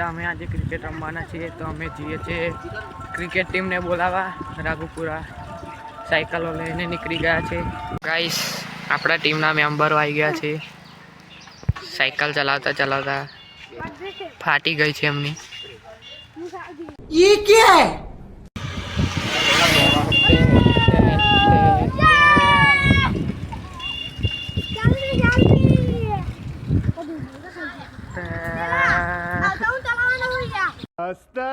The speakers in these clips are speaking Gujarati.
તો અમે આજે ક્રિકેટ રમવાના છીએ, તો અમે જઈએ છીએ ક્રિકેટ ટીમને બોલાવવા રાઘુપુરા સાયકલો લઈને નીકળી ગયા છે. ગાઈસ આપણા ટીમના મેમ્બરો આવી ગયા છે. સાયકલ ચલાવતા ચલાવતા ફાટી ગઈ છે એમની. હસતે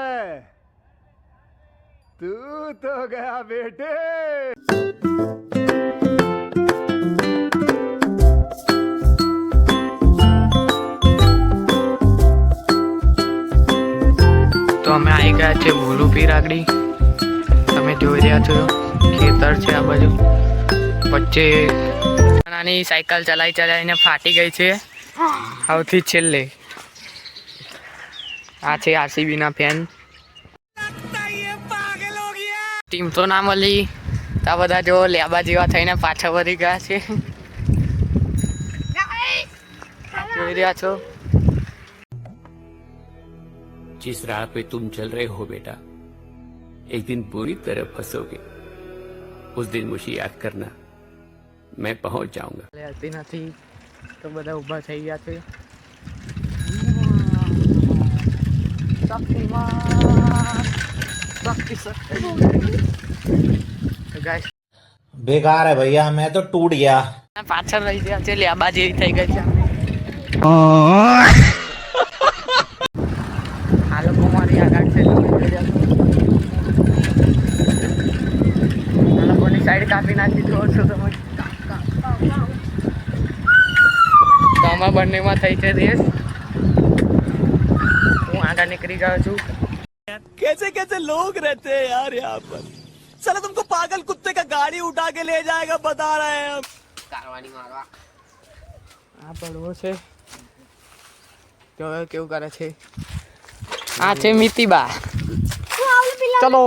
તું તો ગયા બેટે તો અમે આવી ગયા છે ભોલુપી રાગડી તમે જોઈ રહ્યા છો ખેતર છે આ બાજુ. વચ્ચે નાની સાયકલ ચલાવી ચલાવીને ફાટી ગઈ છે. સૌથી છેલ્લે. આ છે આરસીબીના ફેન ટીમ તો ના મળી તો આ બધા જો લેબા જેવા થઈને પાછા વળી ગયા છે જોઈ રહ્યા છો जिस राह पे तुम चल रहे हो बेटा एक दिन पूरी तरह फंसोगे उस दिन मुझे याद करना मैं पहुंच जाऊंगा લેતી નથી તો બધા ઊભા થઈ ગયા છે બેકાર હે ભૈયા મેં તો તૂટ ગયા. પાછળ રહી ગયા છે લ્યાબા એવી થઈ ગઈ છે. આ લોકો મારી આગળ છે. આ લોકોની સાઈડ કાપી નાખી દો છો તમે. તમે બંનેમાં થઈ છે દેશ હું આગળ નીકળી ગયો છું कैसे कैसे लोग रहते हैं यार यहाँ पर साला तुमको पागल कुत्ते का गाड़ी उठा के ले जाएगा बता रहे हैं हम આ પડવો છે તો હવે કેવું કરે છે આ છે મિતિબા હું આવું પેલા ચલો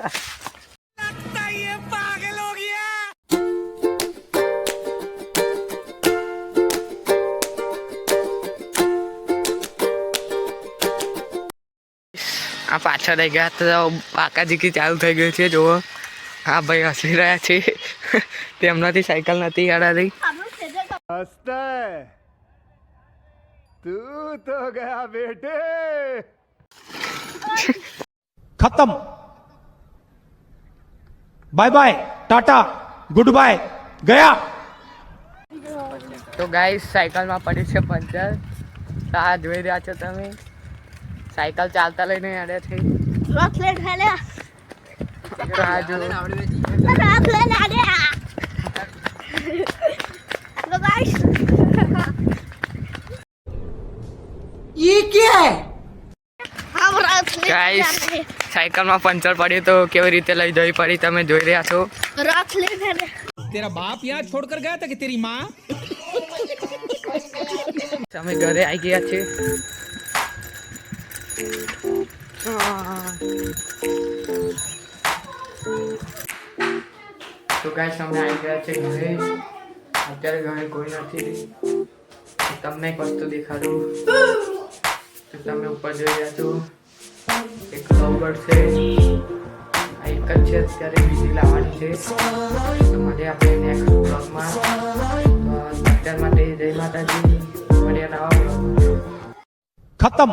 આ પાછળ રહી ગયા તો પાકાજીકી ચાલુ થઈ ગયું છે જુઓ. હા ભાઈ હસી રહ્યા છે. તેમનાથી સાયકલ નથી હરાવી તું તો ગયા બેટે ખતમ. Bye bye tata good bye ગયા. તો ગાઈસ સાયકલમાં પડી છે પંચર. તા જોઈ રહ્યા છો તમે? સાયકલ ચાલતા લઈને અડે છે. રોક લઈને સાયકલમાં પંચર પડ્યું તો કેવી રીતે લઈ જવી પડી તમે જોઈ રહ્યા છો. રાખ લે. તેરા બાપ યાદ છોડ કર ગયા હતા કે તેરી માં? તમે ઘરે આવી ગયા છે તો ગાઈસ અમે આવી ગયા છે ઘરે અત્યારે ઘરે કોઈ નથી તમને એક વસ્તુ દેખાડું. તો તમે ઉપર જોઈ રહ્યા છો, એક લવબર્ડ છે. એક જ છે, અત્યારે બીજી લાવવાની છે. તો મળે આપણે નેક્સ્ટ બ્લોગમાં અત્યાર માટે જય માતાજી. મળ્યા નવા ખતમ.